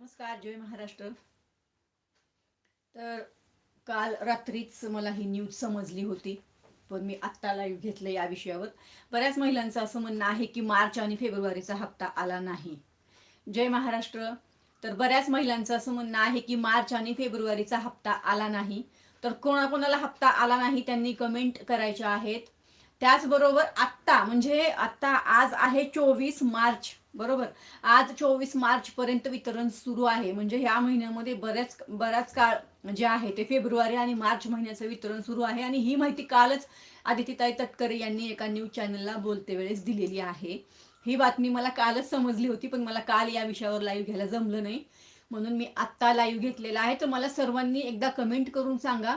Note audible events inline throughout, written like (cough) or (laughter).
नमस्कार जय महाराष्ट्र. तर काल रात्रीच मला ही न्यूज समजली होती पण मी आत्ता लाईव्ह घेतलं या विषयावर. बऱ्याच महिलांचं असं म्हणणं आहे की मार्च आणि फेब्रुवारीचा हप्ता आला नाही. जय महाराष्ट्र. तर बऱ्याच महिलांचं असं म्हणणं आहे की मार्च आणि फेब्रुवारीचा हप्ता आला नाही. तर कोणाकोणाला हप्ता आला नाही त्यांनी कमेंट करायच्या आहेत. त्याचबरोबर आत्ता म्हणजे आत्ता आज आहे चोवीस मार्च. बरोबर. आज चोवीस मार्च पर्यंत वितरण सुरू आहे. म्हणजे ह्या महिन्यामध्ये बऱ्याच बराच काळ जे आहे ते फेब्रुवारी आणि मार्च महिन्याचं वितरण सुरू आहे. आणि ही माहिती कालच आदित्यताई तटकरे यांनी एका न्यूज चॅनलला बोलते वेळेस दिलेली आहे. ही बातमी मला कालच समजली होती पण मला काल या विषयावर लाईव्ह घ्यायला जमलं नाही. म्हणून मी आत्ता लाईव्ह घेतलेला आहे. तर मला सर्वांनी एकदा कमेंट करून सांगा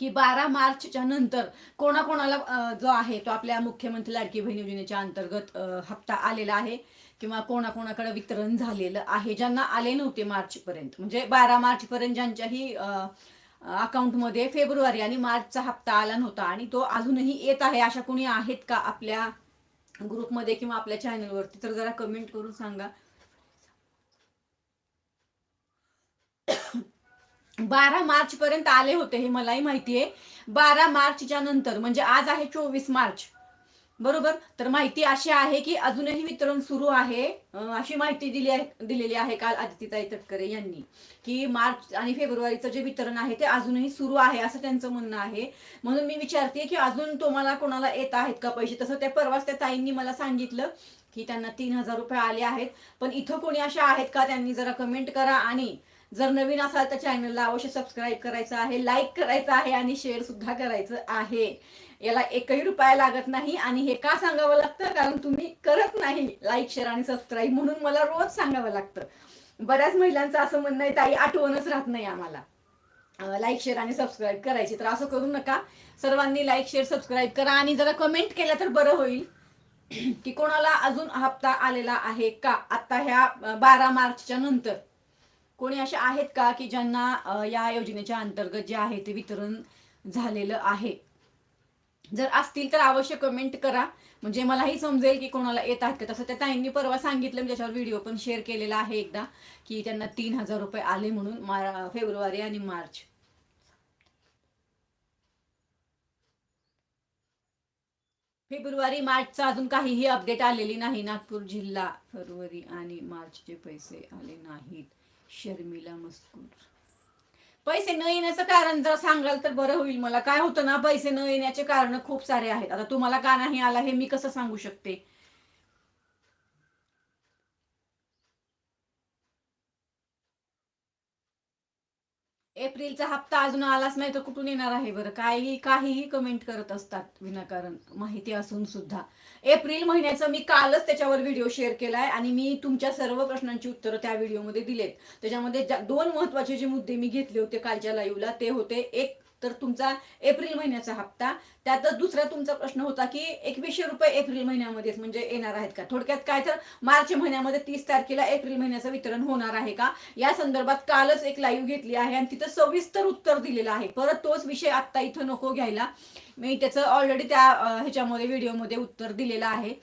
की बारा मार्चच्या नंतर कोणाकोणाला जो आहे तो आपल्या मुख्यमंत्री लाडकी बहीण योजनेच्या अंतर्गत हप्ता आलेला आहे. किंवा कोणाकोणाकडे वितरण झालेलं आहे ज्यांना आले नव्हते मार्च पर्यंत म्हणजे बारा मार्च पर्यंत ज्यांच्याही अकाउंटमध्ये फेब्रुवारी आणि मार्चचा हप्ता आला नव्हता आणि तो अजूनही येत आहे. अशा कोणी आहेत का आपल्या ग्रुपमध्ये किंवा आपल्या चॅनलवरती? तर जरा कमेंट करून सांगा. बारा मार्च पर्यंत आले होते हे मलाही माहिती आहे. बारा मार्चच्या नंतर म्हणजे आज आहे चोवीस मार्च. बरोबर? तर माहिती अशी आहे की अजूनही वितरण सुरू आहे. अशी माहिती दिली आहे दिलेली आहे काल आदित्यताई तटकरे यांनी की मार्च आणि फेब्रुवारीचं जे वितरण आहे ते अजूनही सुरू आहे असं त्यांचं म्हणणं आहे. म्हणून मी विचारते की अजून तुम्हाला कोणाला येत आहेत का पैसे? तसं त्या परवाच त्या ताईंनी मला सांगितलं की त्यांना तीन हजार रुपये आले आहेत. पण इथं कोणी अशा आहेत का? त्यांनी जरा कमेंट करा आणि जर नवीन असाल तर चॅनलला अवश्य सबस्क्राईब करायचं आहे लाईक करायचं आहे आणि शेअर सुद्धा करायचं आहे. याला एकही रुपया लागत नाही आणि हे का सांगावं लागतं? कारण तुम्ही करत नाही लाईक शेअर आणि सबस्क्राईब म्हणून मला रोज सांगावं लागतं. बऱ्याच महिलांचं असं म्हणणं आहे ताई आठवणच राहत नाही आम्हाला. लाईक शेअर आणि सबस्क्राईब करायची तर असं करू नका. सर्वांनी लाईक शेअर सबस्क्राईब करा आणि जरा कमेंट केलं तर बरं होईल. (clears throat) की कोणाला अजून हप्ता आलेला आहे का? आता ह्या बारा मार्चच्या नंतर. कोणी असे आहेत का की ज्यांना या योजनेच्या अंतर्गत जे आहे ते वितरण झालेलं आहे? जर असतील तर अवश्य कमेंट करा. म्हणजे मलाही समजेल की कोणाला येत आहेत का. तसं त्या ताईंनी परवा सांगितलं मी त्याच्यावर व्हिडिओ पण शेअर केलेला आहे एकदा की त्यांना तीन हजार रुपये आले म्हणून फेब्रुवारी आणि मार्च. फेब्रुवारी मार्चचा अजून काहीही अपडेट आलेली नाही. नागपूर जिल्हा फेब्रुवारी आणि मार्चचे पैसे आले नाहीत. शर्मिला मस्कूर. पैसे न येण्याचं कारण जर सांगाल तर बरं होईल मला. काय होतं ना पैसे न येण्याचे कारण खूप सारे आहेत. आता तुम्हाला का नाही आला हे मी कसं सांगू शकते? एप्रिलचा हप्ता अजून आलाच नाही तर कुठून येणार आहे बरं? काही काहीही कमेंट करत असतात विनाकारण माहिती असून सुद्धा. एप्रिल महिन्याचं मी कालच त्याच्यावर व्हिडिओ शेअर केलाय आणि मी तुमच्या सर्व प्रश्नांची उत्तरं त्या व्हिडिओमध्ये दिलेत. त्याच्यामध्ये ज्या- दोन महत्त्वाचे जे मुद्दे मी घेतले होते कालच्या लाईव्हला ते होते एक तर तुमचा एप्रिल महिन्याचा हप्ता. त्यातच दुसरा तुमचा प्रश्न होता की एकवीसशे रुपये एप्रिल महिन्यामध्येच म्हणजे येणार आहेत का? थोडक्यात काय तर मार्च महिन्यामध्ये तीस तारखेला एप्रिल महिन्याचं वितरण होणार आहे का? या संदर्भात कालच एक लाईव्ह घेतली आहे आणि तिथं सविस्तर उत्तर दिलेलं आहे. परत तोच विषय आत्ता इथं नको घ्यायला. मी त्याचं ऑलरेडी त्या ह्याच्यामध्ये व्हिडिओमध्ये उत्तर दिलेलं आहे.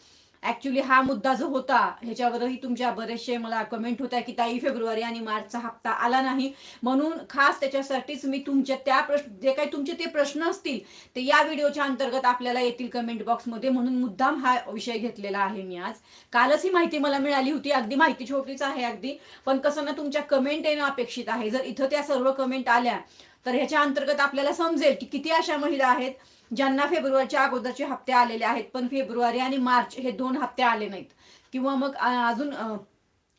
ऍक्च्युली हा मुद्दा जो होता ह्याच्यावरही तुमच्या बरेचसे मला कमेंट होत्या की ताई फेब्रुवारी आणि मार्चचा हप्ता आला नाही. म्हणून खास त्याच्यासाठीच मी तुमच्या त्या प्रश्न जे काही तुमचे ते प्रश्न असतील ते या व्हिडिओच्या अंतर्गत आपल्याला येतील कमेंट बॉक्समध्ये म्हणून मुद्दाम हा विषय घेतलेला आहे मी आज. कालच ही माहिती मला मिळाली होती. अगदी माहिती छोटीच आहे अगदी. पण कसं ना तुमच्या कमेंट येणं अपेक्षित आहे. जर इथं त्या सर्व कमेंट आल्या तर ह्याच्या अंतर्गत आपल्याला समजेल की किती अशा महिला आहेत ज्यांना फेब्रुवारीच्या अगोदरचे हप्ते आलेले आहेत पण फेब्रुवारी आणि मार्च हे दोन हप्ते आले नाहीत. किंवा मग अजून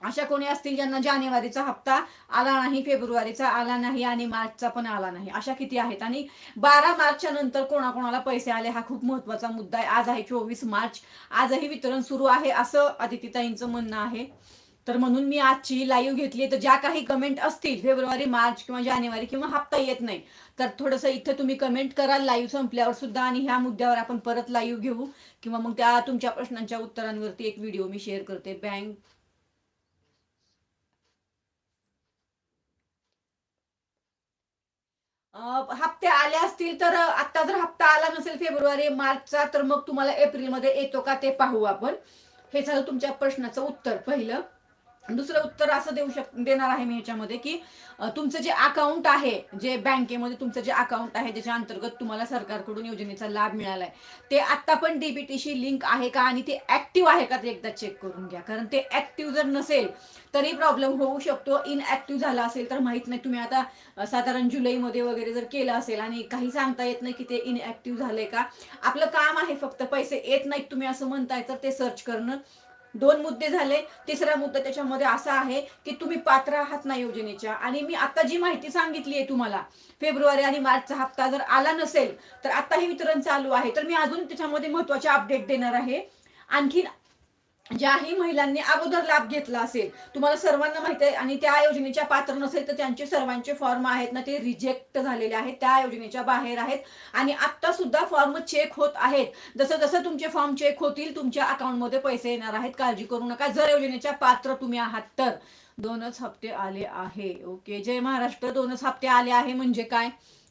अशा कोणी असतील ज्यांना जानेवारीचा हप्ता आला नाही फेब्रुवारीचा आला नाही आणि मार्चचा पण आला नाही. अशा किती आहेत? आणि बारा मार्चच्या नंतर कोणाकोणाला पैसे आले हा खूप महत्त्वाचा मुद्दा आहे. आज आहे चोवीस मार्च. आजही वितरण सुरू आहे असं अदितीताईंचं म्हणणं आहे. तर म्हणून मी आजची लाईव्ह घेतली तर ज्या काही कमेंट असतील फेब्रुवारी मार्च किंवा जानेवारी किंवा हप्ता येत नाही तर थोडंसं इथं तुम्ही कमेंट कराल लाईव्ह संपल्यावर सुद्धा आणि ह्या मुद्द्यावर आपण परत लाईव्ह घेऊ. किंवा मग त्या तुमच्या प्रश्नांच्या उत्तरांवरती एक व्हिडिओ मी शेअर करते. बँक हप्ते आले असतील तर आता जर हप्ता आला नसेल फेब्रुवारी मार्चचा तर मग तुम्हाला एप्रिलमध्ये येतो का ते पाहू आपण. हे झालं तुमच्या प्रश्नाचं उत्तर पहिलं. दुसरं उत्तर असं देऊ शक देणार आहे मी याच्यामध्ये की तुमचं जे अकाउंट आहे जे बँकेमध्ये तुमचं जे अकाउंट आहे ज्याच्या अंतर्गत तुम्हाला सरकारकडून योजनेचा लाभ मिळालाय. ते आता पण डीबीटीशी लिंक आहे का आणि ते ऍक्टिव्ह आहे का ते एकदा चेक करून घ्या. कारण ते ऍक्टिव्ह जर नसेल तरी प्रॉब्लेम होऊ शकतो. इनऍक्टिव्ह झाला असेल तर माहीत नाही. तुम्ही आता साधारण जुलैमध्ये वगैरे जर केलं असेल आणि काही सांगता येत नाही की ते इनऍक्टिव्ह झालंय का आपलं काम आहे फक्त पैसे येत नाहीत तुम्ही असं म्हणताय तर ते सर्च करणं दोन मुद्दे झाले. तिसरा मुद्दा त्याच्यामध्ये असा आहे की तुम्ही पात्र आहात ना योजनेच्या? आणि मी आता जी माहिती सांगितली आहे तुम्हाला फेब्रुवारी आणि मार्चचा हप्ता जर आला नसेल तर आता हे वितरण चालू आहे. तर मी अजून त्याच्यामध्ये महत्त्वाचे अपडेट देणार आहे. आणखीन ज्याही महिलांनी अगोदर लाभ घेतला असेल तुम्हाला सर्वांना माहिती आहे आणि त्या योजनेच्या पात्र नसेल तर त्यांचे सर्वांचे फॉर्म आहेत ना ते रिजेक्ट झालेले आहेत त्या योजनेच्या बाहेर आहेत. आणि आता सुद्धा फॉर्म चेक होत आहेत. जसं जसं तुमचे फॉर्म चेक होतील तुमच्या अकाउंटमध्ये पैसे येणार आहेत. काळजी करू नका. जर योजनेच्या पात्र तुम्ही आहात तर. दोनच हप्ते आले आहे. ओके जय महाराष्ट्र. दोनच हप्ते आले आहे म्हणजे काय?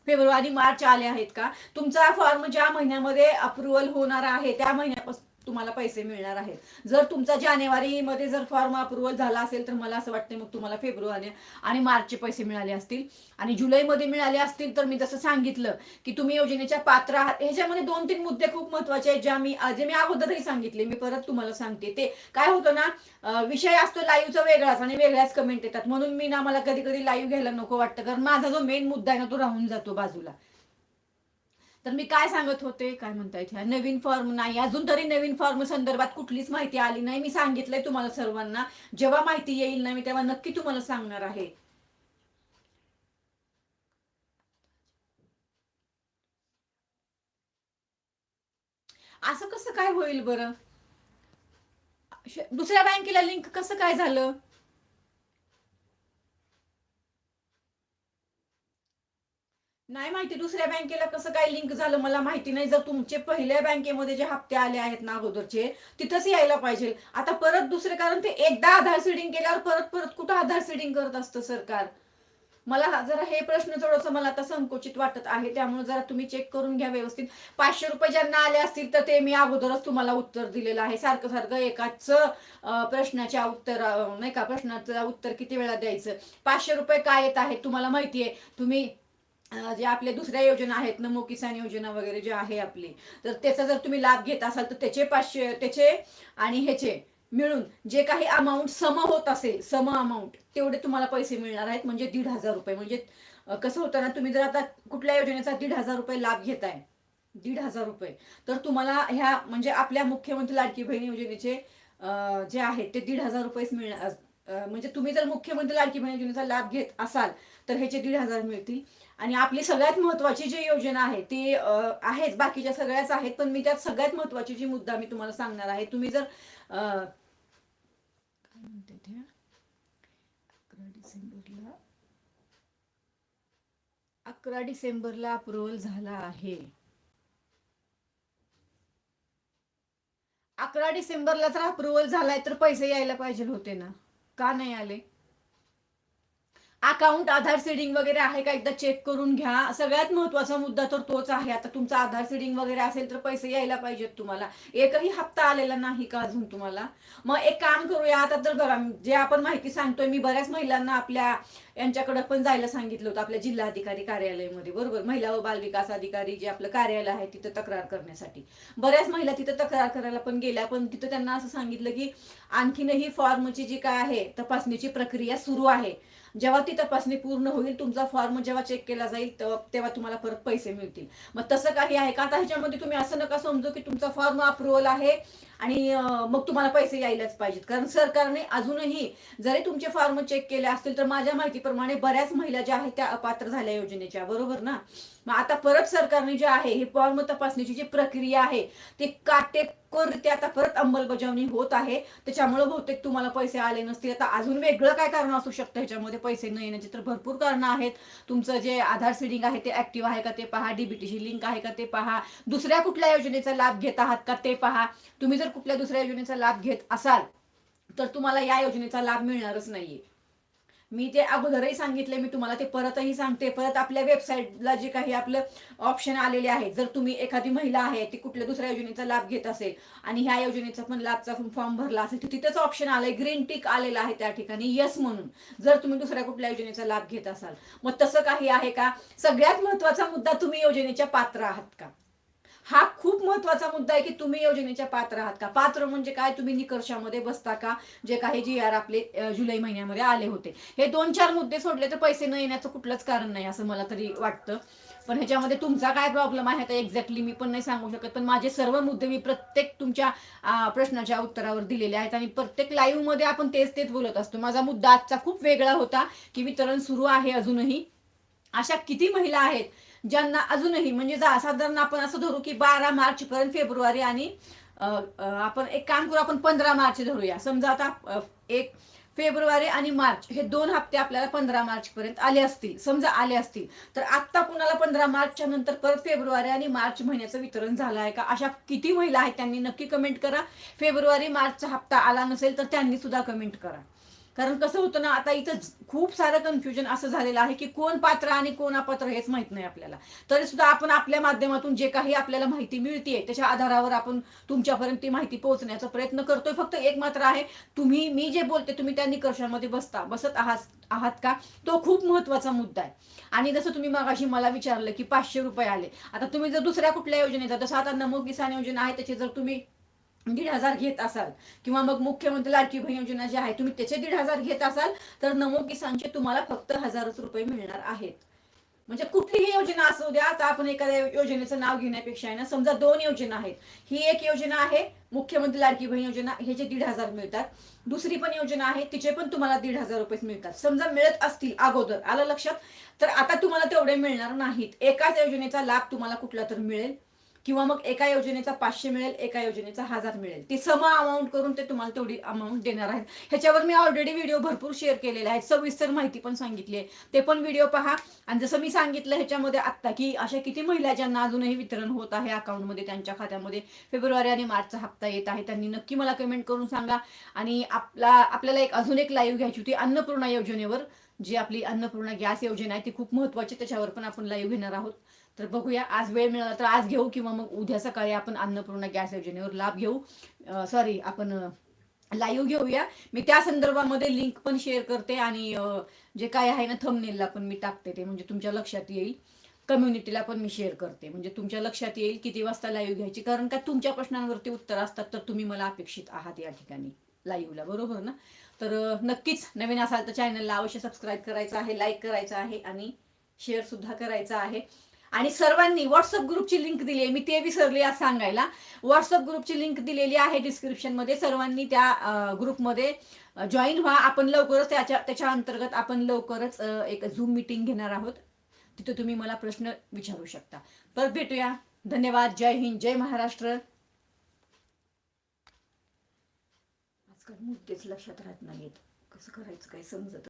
फेब्रुवारी मार्च आले आहेत का? तुमचा फॉर्म ज्या महिन्यामध्ये अप्रुव्हल होणार आहे त्या महिन्यापासून तुम्हाला पैसे मिळणार आहेत. जर तुमचा जानेवारी मध्ये जर फॉर्म अप्रुव्हल झाला असेल तर मला असं वाटतं मग तुम्हाला फेब्रुवारी आणि मार्चचे पैसे मिळाले असतील. आणि जुलैमध्ये मिळाले असतील तर मी जसं सांगितलं की तुम्ही योजनेच्या पात्र आहात. ह्याच्यामध्ये दोन तीन मुद्दे खूप महत्त्वाचे आहेत ज्या मी जे मी अगोदरही सांगितले. मी परत तुम्हाला सांगते. ते काय होतं ना विषय असतो लाईव्हचा वेगळाच आणि वेगळ्याच कमेंट येतात. म्हणून मी ना मला कधी कधी लाईव्ह घ्यायला नको वाटतं. कारण माझा जो मेन मुद्दा आहे ना तो राहून जातो बाजूला. तर मी काय सांगत होते? काय म्हणताय ह्या नवीन फॉर्म नाही. अजून तरी नवीन फॉर्म संदर्भात कुठलीच माहिती आली नाही. मी सांगितलंय तुम्हाला सर्वांना. जेव्हा माहिती येईल ना मी तेव्हा नक्की तुम्हाला सांगणार आहे. असं कसं काय होईल बरं? दुसऱ्या बँकेला लिंक कसं काय झालं? नाही माहिती दुसऱ्या बँकेला कसं काय लिंक झालं मला माहिती नाही. जर तुमचे पहिल्या बँकेमध्ये जे हप्ते आले आहेत ना अगोदरचे तिथंच यायला पाहिजे. आता परत दुसरे कारण ते एकदा आधार सीडिंग केल्यावर परत परत कुठं आधार सीडिंग करत असतं सरकार? मला जरा हे प्रश्न थोडंसं मला आता संकोचित वाटत आहे. त्यामुळे जरा तुम्ही चेक करून घ्या व्यवस्थित. पाचशे रुपये ज्यांना आले असतील तर ते मी अगोदरच तुम्हाला उत्तर दिलेलं आहे. सारखं सारखं एकाच प्रश्नाच्या उत्तर नाही का प्रश्नाचं उत्तर किती वेळा द्यायचं? पाचशे रुपये काय येत आहेत तुम्हाला माहिती आहे तुम्ही जे आपल्या दुसऱ्या योजना आहेत नमो किसान योजना वगैरे जे आहे आपली तर त्याचा जर तुम्ही लाभ घेत असाल तर त्याचे पाचशे त्याचे आणि ह्याचे मिळून जे काही अमाऊंट सम होत असेल सम अमाऊंट तेवढे तुम्हाला पैसे मिळणार आहेत म्हणजे दीड हजार रुपये. म्हणजे कसं होतं ना तुम्ही जर आता कुठल्या योजनेचा दीड हजार रुपये लाभ घेताय दीड हजार रुपये तर तुम्हाला ह्या म्हणजे आपल्या मुख्यमंत्री लाडकी बहीण योजनेचे जे आहेत ते दीड हजार रुपयेच मिळणार म्हणजे तुम्ही जर मुख्यमंत्री लाडकी बहीण योजनेचा लाभ घेत असाल तर ह्याचे दीड हजार मिळतील. आणि आपली सगळ्यात महत्वाची जी योजना आहे ती आहेच बाकीच्या सगळ्याच आहेत पण मी त्यात सगळ्यात महत्वाची जी मुद्दा मी तुम्हाला सांगणार आहे तुम्ही जर काय म्हणते ते? अकरा डिसेंबरला अकरा डिसेंबरला अप्रुव्हल झाला आहे. अकरा डिसेंबरला जर अप्रुव्हल झालाय तर पैसे यायला पाहिजे होते ना? का नाही आले? अकाउंट आधार सीडिंग वगैरे आहे का एकदा चेक करून घ्या. सगळ्यात महत्त्वाचा मुद्दा तर तोच आहे. आता तुमचा आधार सीडिंग वगैरे असेल तर पैसे यायला पाहिजेत तुम्हाला. एकही हप्ता आलेला नाही का अजून तुम्हाला? मग एक काम करूया आता तर बघा जे आपण माहिती सांगतोय मी बऱ्याच महिलांना आपल्या यांच्याकडे पण जायला सांगितलं होतं आपल्या जिल्हाधिकारी कार्यालयामध्ये बरोबर? महिला व बालविकास अधिकारी जे आपलं कार्यालय आहे तिथं तक्रार करण्यासाठी. बऱ्याच महिला तिथं तक्रार करायला पण गेल्या पण तिथं त्यांना असं सांगितलं की आणखीनही फॉर्मची जी काय आहे तपासणीची प्रक्रिया सुरू आहे. जेव्हा ती तपासणी पूर्ण होईल तुमचा फॉर्म जेव्हा चेक केला जाईल तेव्हा तुम्हाला परत पैसे मिळतील. मग तसं काही आहे का? आता ह्याच्यामध्ये तुम्ही असं नका समजू की तुमचा फॉर्म अप्रुव्हल आहे आणि मग तुम्हाला पैसे यायलाच पाहिजेत. कारण सरकारने अजूनही जरी तुमचे फॉर्म चेक केले असतील तर माझ्या माहितीप्रमाणे बऱ्याच महिला ज्या आहेत त्या अपात्र झाल्या योजनेच्या. बरोबर ना? मग आता परत सरकारने जे आहे हे फॉर्म तपासणीची जी प्रक्रिया आहे ती काटेकोररित्या आता परत अंमलबजावणी होत आहे. त्याच्यामुळे बहुतेक तुम्हाला पैसे आले नसतील. आता अजून वेगळं काय कारण असू शकतं? ह्याच्यामध्ये पैसे न येण्याचे तर भरपूर कारणं आहेत. तुमचं जे आधार सिडिंग आहे ते ऍक्टिव्ह आहे का ते पहा? डीबीटीची लिंक आहे का ते पहा? दुसऱ्या कुठल्या योजनेचा लाभ घेत आहात का ते पहा? तुम्ही जर कुठल्या दुसऱ्या योजनेचा लाभ घेत असाल तर तुम्हाला या योजनेचा लाभ मिळणारच नाहीये. मी ते अगोदरही सांगितले मी तुम्हाला ते परतही सांगते. परत आपल्या वेबसाईटला जे काही आपलं ऑप्शन आलेले आहे जर तुम्ही एखादी महिला आहे ती कुठल्या दुसऱ्या योजनेचा लाभ घेत असेल आणि ह्या योजनेचा पण लाभचा फॉर्म भरला असेल तर तिथंच ऑप्शन आलंय. ग्रीन टिक आलेला आहे त्या ठिकाणी यस म्हणून. जर तुम्ही दुसऱ्या कुठल्या योजनेचा लाभ घेत असाल. मग तसं काही आहे का? सगळ्यात महत्त्वाचा मुद्दा तुम्ही योजनेच्या पात्र आहात का? हा खूप महत्त्वाचा मुद्दा आहे की तुम्ही योजनेच्या पात्र आहात का? पात्र म्हणजे काय? तुम्ही निकर्षामध्ये बसता का? जे काही जी आर आपले जुलै महिन्यामध्ये आले होते. हे दोन चार मुद्दे सोडले तर पैसे न येण्याचं कुठलंच कारण नाही असं मला तरी वाटतं. पण ह्याच्यामध्ये तुमचा काय प्रॉब्लेम आहे? तर एक्झॅक्टली मी पण नाही सांगू शकत पण माझे सर्व मुद्दे मी प्रत्येक तुमच्या प्रश्नाच्या उत्तरावर दिलेले आहेत आणि प्रत्येक लाईव्हमध्ये आपण तेच तेच बोलत असतो. माझा मुद्दा आजचा खूप वेगळा होता की वितरण सुरू आहे अजूनही. अशा किती महिला आहेत ज्यांना अजूनही म्हणजे साधारण आपण असं धरू की बारा मार्च पर्यंत फेब्रुवारी आणि आपण एक काम करू आपण पंधरा मार्च धरूया. समजा आता एक फेब्रुवारी आणि मार्च हे दोन हप्ते आपल्याला पंधरा मार्च पर्यंत आले असतील. समजा आले असतील. तर आता कुणाला पंधरा मार्चच्या नंतर परत फेब्रुवारी आणि मार्च महिन्याचं वितरण झालं आहे का? अशा किती महिला आहेत त्यांनी नक्की कमेंट करा. फेब्रुवारी मार्चचा हप्ता आला नसेल तर त्यांनी सुद्धा कमेंट करा. कारण कसं होतं ना आता इथं खूप सारं कन्फ्युजन असं झालेलं आहे की कोण पात्र आणि कोण अपात्र हेच माहीत नाही आपल्याला. तरी सुद्धा आपण आपल्या माध्यमातून जे काही आपल्याला माहिती मिळते त्याच्या आधारावर आपण तुमच्यापर्यंत ती माहिती पोहोचण्याचा प्रयत्न करतोय. फक्त एक मात्र आहे तुम्ही मी जे बोलते तुम्ही त्या निकर्षामध्ये बसता बसत आहात आहात का? तो खूप महत्त्वाचा मुद्दा आहे. आणि जसं तुम्ही मगाशी मला विचारलं की पाचशे रुपये आले. आता तुम्ही जर दुसऱ्या कुठल्या योजनेचा जसं आता नमो किसान योजना आहे त्याचे जर तुम्ही दीड हजार घेत असाल. किंवा मग मुख्यमंत्री लाडकी बहीण योजना जी आहे तुम्ही त्याचे दीड हजार घेत असाल तर नमो किसानचे तुम्हाला फक्त हजारच रुपये मिळणार आहेत. म्हणजे कुठलीही योजना असू द्या आता आपण एखाद्या योजनेचं नाव घेण्यापेक्षा आहे ना समजा दोन योजना आहेत. ही एक योजना आहे मुख्यमंत्री लाडकी बहीण योजना हे जे दीड हजार मिळतात. दुसरी पण योजना आहे तिचे पण तुम्हाला दीड हजार रुपये मिळतात. समजा मिळत असतील अगोदर आलं लक्षात? तर आता तुम्हाला तेवढे मिळणार नाहीत. एकाच योजनेचा लाभ तुम्हाला कुठला तर मिळेल. किंवा मग एका योजनेचा पाचशे मिळेल एका योजनेचा हजार मिळेल. ती सम अमाऊंट करून ते तुम्हाला तेवढी अमाऊंट देणार आहेत. ह्याच्यावर मी ऑलरेडी व्हिडिओ भरपूर शेअर केलेले आहेत. सविस्तर माहिती पण सांगितली आहे. ते पण व्हिडिओ पहा. आणि जसं मी सांगितलं ह्याच्यामध्ये आत्ता की अशा किती महिला ज्यांना अजूनही वितरण होत आहे अकाउंटमध्ये त्यांच्या खात्यामध्ये. फेब्रुवारी आणि मार्चचा हप्ता येत आहे. त्यांनी नक्की मला कमेंट करून सांगा. आणि आपला आपल्याला एक अजून एक लाईव्ह घ्यायची होती अन्नपूर्णा योजनेवर. जी आपली अन्नपूर्णा गॅस योजना आहे ती खूप महत्वाची त्याच्यावर पण आपण लाईव्ह घेणार आहोत. तर बघूया आज वेळ मिळाला तर आज घेऊ किंवा मग उद्या सकाळी आपण अन्नपूर्णा गॅस योजनेवर लाभ घेऊ. सॉरी आपण लाईव्ह घेऊया. मी त्या संदर्भामध्ये लिंक पण शेअर करते आणि जे काय आहे ना थंबनेलला पण मी टाकते ते म्हणजे तुमच्या लक्षात येईल. कम्युनिटीला पण मी शेअर करते. म्हणजे तुमच्या लक्षात येईल किती वाजता लाईव्ह घ्यायची. कारण का तुमच्या प्रश्नांवरती उत्तर असतात तर तुम्ही मला अपेक्षित आहात या ठिकाणी लाईव्हला बरोबर ना? तर नक्कीच नवीन असाल तर चॅनलला अवश्य सबस्क्राईब करायचं आहे लाईक करायचं आहे आणि शेअर सुद्धा करायचा आहे. आणि सर्वांनी व्हॉट्सअप ग्रुपची लिंक दिली आहे. मी ते विसरले आज सांगायला. व्हॉट्सअप ग्रुपची लिंक दिलेली आहे डिस्क्रिप्शनमध्ये सर्वांनी त्या ग्रुपमध्ये जॉईन व्हा. आपण लवकरच त्याच्या त्याच्या अंतर्गत आपण लवकरच एक झूम मिटिंग घेणार आहोत. तिथे तुम्ही मला प्रश्न विचारू शकता. परत भेटूया. धन्यवाद. जय हिंद. जय महाराष्ट्र. आजकाल मुद्देच लक्षात राहत नाहीत. कसं करायचं? काय समजत